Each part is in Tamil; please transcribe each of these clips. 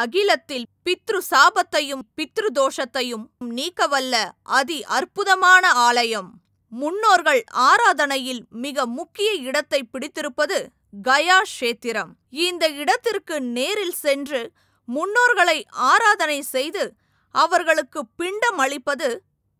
அகிலத்தில் பித்ரு சாபத்தையும் பித்ரு தோஷத்தையும் நீக்கவல்ல அதி அற்புதமான ஆலயம். முன்னோர்கள் ஆராதனையில் மிக முக்கிய இடத்தை பிடித்திருப்பது கயா கஷேத்திரம். இந்த இடத்திற்கு நேரில் சென்று முன்னோர்களை ஆராதனை செய்து அவர்களுக்கு பிண்டம் அளிப்பது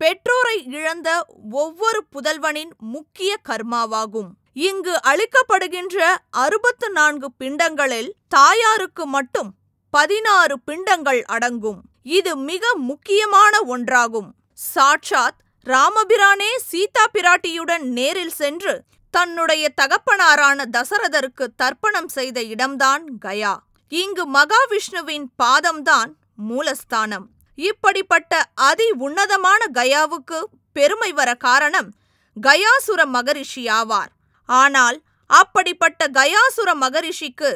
பெற்றோரை இழந்த ஒவ்வொரு புதல்வனின் முக்கிய கர்மாவாகும். இங்கு அளிக்கப்படுகின்ற அறுபத்து நான்கு பிண்டங்களில் தாயாருக்கு மட்டும் பதினாறு பிண்டங்கள் அடங்கும். இது மிக முக்கியமான ஒன்றாகும். சாட்சாத் ராமபிரானே சீதா பிராட்டியுடன் நேரில் சென்று தன்னுடைய தகப்பனாரான தசரதருக்கு தர்ப்பணம் செய்த இடம்தான் கயா. இங்கு மகாவிஷ்ணுவின் பாதம்தான் மூலஸ்தானம். இப்படிப்பட்ட அதி உன்னதமான கயாவுக்கு பெருமை வர காரணம் கயாசுர மகரிஷி ஆவார். ஆனால் அப்படிப்பட்ட கயாசுர மகரிஷிக்கு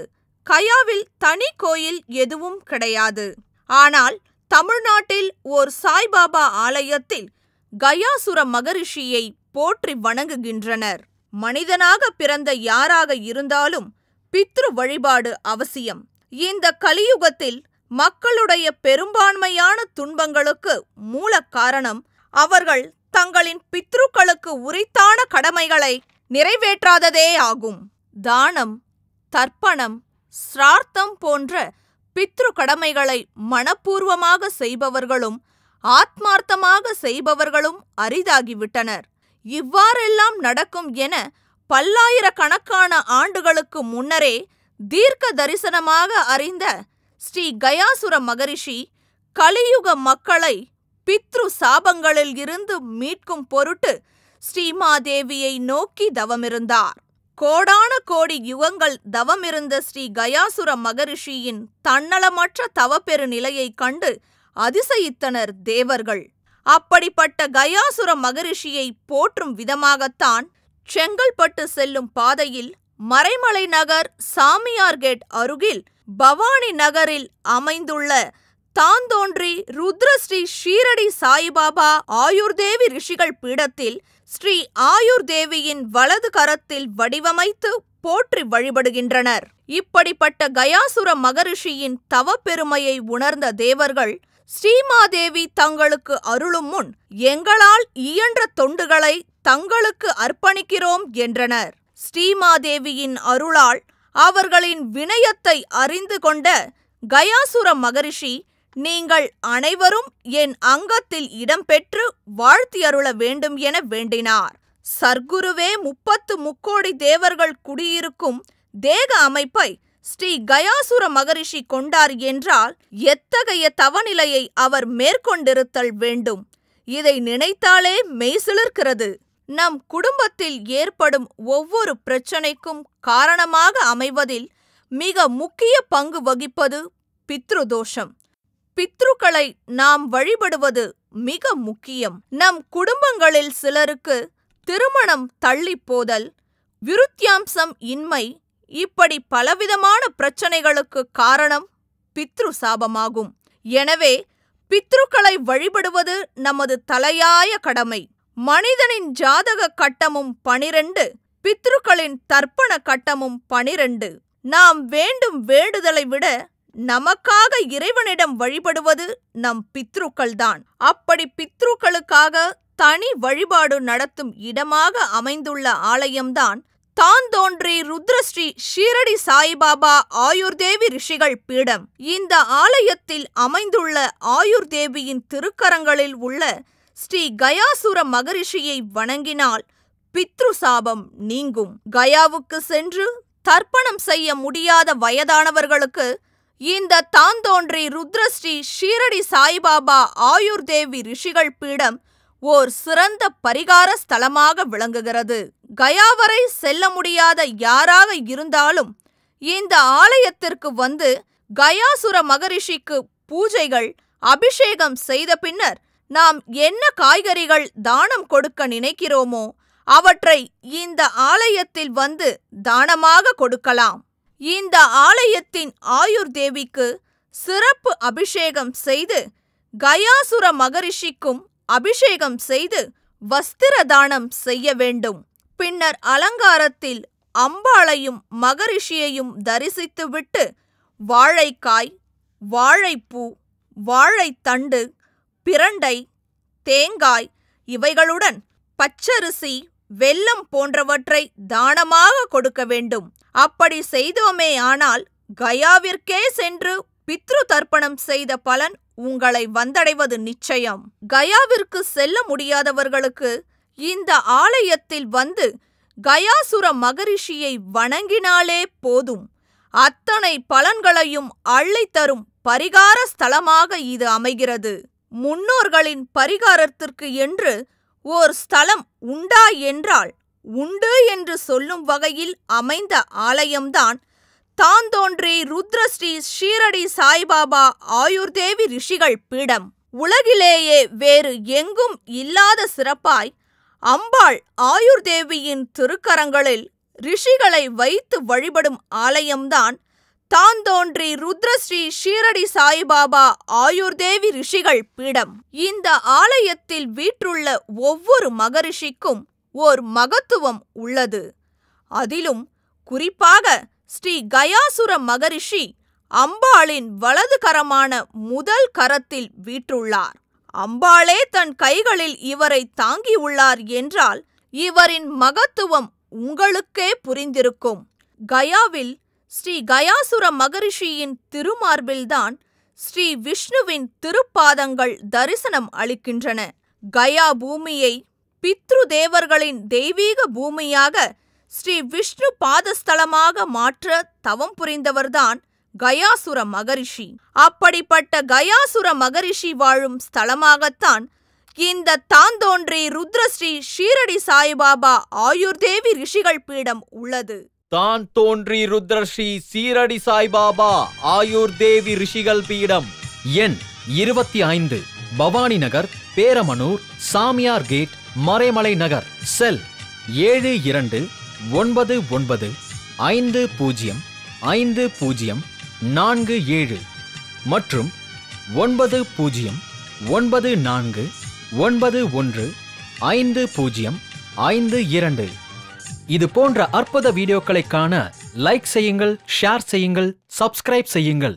கயாவில் தனி கோயில் எதுவும் கிடையாது. ஆனால் தமிழ்நாட்டில் ஓர் சாய்பாபா ஆலயத்தில் கயாசுர மகரிஷியை போற்றி வணங்குகின்றனர். மனிதனாக பிறந்த யாராக இருந்தாலும் பித்ரு வழிபாடு அவசியம். இந்த கலியுகத்தில் மக்களுடைய பெரும்பான்மையான துன்பங்களுக்கு மூல காரணம் அவர்கள் தங்களின் பித்ருக்களுக்கு உரித்தான கடமைகளை நிறைவேற்றாததே ஆகும். தானம் தர்ப்பணம் சிரார்த்தம் போன்ற பித்ரு கடமைகளை மனப்பூர்வமாக செய்பவர்களும் ஆத்மார்த்தமாக செய்பவர்களும் அரிதாகிவிட்டனர். இவ்வாறெல்லாம் நடக்கும் என பல்லாயிரக்கணக்கான ஆண்டுகளுக்கு முன்னரே தீர்க்க தரிசனமாக அறிந்த ஸ்ரீ கயாசுர மகரிஷி கலியுக மக்களை பித்ரு சாபங்களில் இருந்து மீட்கும் பொருட்டு ஸ்ரீமாதேவியை நோக்கி தவமிருந்தார். கோடான கோடி யுகங்கள் தவமிருந்த ஸ்ரீ கயாசுர மகரிஷியின் தன்னலமற்ற தவப்பெரு நிலையைக் கண்டு அதிசயித்தனர் தேவர்கள். அப்படிப்பட்ட கயாசுர மகரிஷியை போற்றும் விதமாகத்தான் செங்கல்பட்டு செல்லும் பாதையில் மறைமலை நகர் சாமியார்கேட் அருகில் பவானி நகரில் அமைந்துள்ள தாந்தோன்றி ருத்ரஸ்ரீ ஷீரடி சாய்பாபா ஆயுர்தேவி ரிஷிகள் பீடத்தில் ஸ்ரீ ஆயுர்தேவியின் வலது கரத்தில் வடிவமைத்து போற்றி வழிபடுகின்றனர். இப்படிப்பட்ட கயாசுர மகரிஷியின் தவப்பெருமையை உணர்ந்த தேவர்கள் ஸ்ரீமாதேவி தங்களுக்கு அருளும் முன் எங்களால் இயன்ற தொண்டுகளை தங்களுக்கு அர்ப்பணிக்கிறோம் என்றனர். ஸ்ரீமாதேவியின் அருளால் அவர்களின் வினயத்தை அறிந்து கொண்ட கயாசுர மகரிஷி நீங்கள் அனைவரும் என் அங்கத்தில் இடம்பெற்று வாழ்த்தியருள வேண்டும் என வேண்டினார். சர்க்குருவே முப்பத்து முக்கோடி தேவர்கள் குடியிருக்கும் தேக அமைப்பை ஸ்ரீ கயாசுர மகரிஷி கொண்டார் என்றால் எத்தகைய தவநிலையை அவர் மேற்கொண்டிருத்தல் வேண்டும். இதை நினைத்தாலே மெய்சிலிர்க்கிறது நம் குடும்பத்தில் ஏற்படும் ஒவ்வொரு பிரச்சனைக்கும் காரணமாக அமைவதில் மிக முக்கிய பங்கு வகிப்பது பித்ருதோஷம். பித்ருக்களை நாம் வழிபடுவது மிக முக்கியம். நம் குடும்பங்களில் சிலருக்கு திருமணம் தள்ளிப் போதல் விருத்தியாம்சம் இன்மை இப்படி பலவிதமான பிரச்சனைகளுக்கு காரணம் பித்ரு சாபமாகும் எனவே பித்ருக்களை வழிபடுவது நமது தலையாய கடமை. மனிதனின் ஜாதக கட்டமும் பனிரெண்டு பித்ருக்களின் தர்ப்பண கட்டமும் பனிரெண்டு. நாம் வேண்டும் வேண்டுதலை விட நமக்காக இறைவனிடம் வழிபடுவது நம் பித்ருக்கள்தான். அப்படி பித்ருக்களுக்காக தனி வழிபாடு நடத்தும் இடமாக அமைந்துள்ள ஆலயம்தான் தான் தோன்றி ருத்ரஸ்ரீ ஷீரடி சாய்பாபா ஆயுர்தேவி ரிஷிகள் பீடம். இந்த ஆலயத்தில் அமைந்துள்ள ஆயுர்தேவியின் திருக்கரங்களில் உள்ள ஸ்ரீ கயாசுர மகரிஷியை வணங்கினால் பித்ரு சாபம் நீங்கும். கயாவுக்கு சென்று தர்ப்பணம் செய்ய முடியாத வயதானவர்களுக்கு இந்த தாந்தோன்றி ருத்ரஸ்ரீ ஷீரடி சாய்பாபா ஆயுர்தேவி ரிஷிகள் பீடம் ஓர் சிறந்த பரிகார ஸ்தலமாக விளங்குகிறது. கயா வரை செல்ல முடியாத யாராக இருந்தாலும் இந்த ஆலயத்திற்கு வந்து கயாசுர மகரிஷிக்கு பூஜைகள் அபிஷேகம் செய்த பின்னர் நாம் என்ன காய்கறிகள் தானம் கொடுக்க நினைக்கிறோமோ அவற்றை இந்த ஆலயத்தில் வந்து தானமாக கொடுக்கலாம். இந்த ஆலயத்தின் ஆயுர் தேவிக்கு சிறப்பு அபிஷேகம் செய்து கயாசுர மகரிஷிக்கும் அபிஷேகம் செய்து வஸ்திர தானம் செய்ய வேண்டும். பின்னர் அலங்காரத்தில் அம்பாளையும் மகரிஷியையும் தரிசித்துவிட்டு வாழைக்காய் வாழைப்பூ வாழைத்தண்டு பிரண்டை தேங்காய் இவைகளுடன் பச்சரிசி வெல்லம் போன்றவற்றை தானமாக கொடுக்க வேண்டும். அப்படி செய்தோமே ஆனால் கயாவிற்கே சென்று பித்ரு தர்ப்பணம் செய்த பலன் உங்களை வந்தடைவது நிச்சயம். கயாவிற்கு செல்ல முடியாதவர்களுக்கு இந்த ஆலயத்தில் வந்து கயாசுர மகரிஷியை வணங்கினாலே போதும். அத்தனை பலன்களையும் அள்ளித்தரும் பரிகார ஸ்தலமாக இது அமைகிறது. முன்னோர்களின் பரிகாரத்திற்கு என்று ஓர் ஸ்தலம் உண்டா என்றால் உண்டு என்று சொல்லும் வகையில் அமைந்த ஆலயம்தான் தாந்தோன்றி ருத்ரஸ்ரீ ஷீரடி சாய்பாபா ஆயுர்தேவி ரிஷிகள் பீடம். உலகிலேயே வேறு எங்கும் இல்லாத சிறப்பாய் அம்பாள் ஆயுர்தேவியின் திருக்கரங்களில் ரிஷிகளை வைத்து வழிபடும் ஆலயம்தான் தாந்தோன்றி ருத்ரஸ்ரீ ஷீரடி சாய்பாபா ஆயுர்தேவி ரிஷிகள் பீடம். இந்த ஆலயத்தில் வீற்றுள்ள ஒவ்வொரு மகரிஷிக்கும் ஓர் மகத்துவம் உள்ளது. அதிலும் குறிப்பாக ஸ்ரீ கயாசுர மகரிஷி அம்பாளின் வலது கரமான முதல் கரத்தில் வீற்றுள்ளார். அம்பாளே தன் கைகளில் இவரை தாங்கியுள்ளார் என்றால் இவரின் மகத்துவம் உங்களுக்கே புரிந்திருக்கும். கயாவில் ஸ்ரீ கயாசுர மகரிஷியின் திருமார்பில்தான் ஸ்ரீ விஷ்ணுவின் திருப்பாதங்கள் தரிசனம் அளிக்கின்றன. கயா பூமியை பித்ரு தேவர்களின் தெய்வீக பூமியாக ஸ்ரீ விஷ்ணு பாதஸ்தலமாக மாற்ற தவம் புரிந்தவர்தான் கயாசுர மகரிஷி. அப்படிப்பட்ட கயாசுர மகரிஷி வாழும் ஸ்தலமாகத்தான் இந்த தாந்தோன்றி ருத்ரஸ்ரீ ஷீரடி சாய்பாபா ஆயுர்தேவி ரிஷிகள் பீடம் உள்ளது. தான் தோன்றி ருத்ரஸ்ரீ சீரடி சாய்பாபா ஆயுர் தேவி ரிஷிகள் பீடம். எண் இருபத்தி ஐந்து பவானி நகர் பேரமனூர் சாமியார் கேட் மறைமலை நகர் செல் ஏழு இரண்டு ஒன்பது ஒன்பது ஐந்து பூஜ்ஜியம் ஐந்து பூஜ்ஜியம் நான்கு ஏழு மற்றும் ஒன்பது பூஜ்ஜியம் ஒன்பது நான்கு ஒன்பது ஒன்று ஐந்து பூஜ்ஜியம் ஐந்து இரண்டு. இது போன்ற அற்புத வீடியோக்களை காண லைக் செய்யுங்கள் ஷேர் செய்யுங்கள் சப்ஸ்கிரைப் செய்யுங்கள்.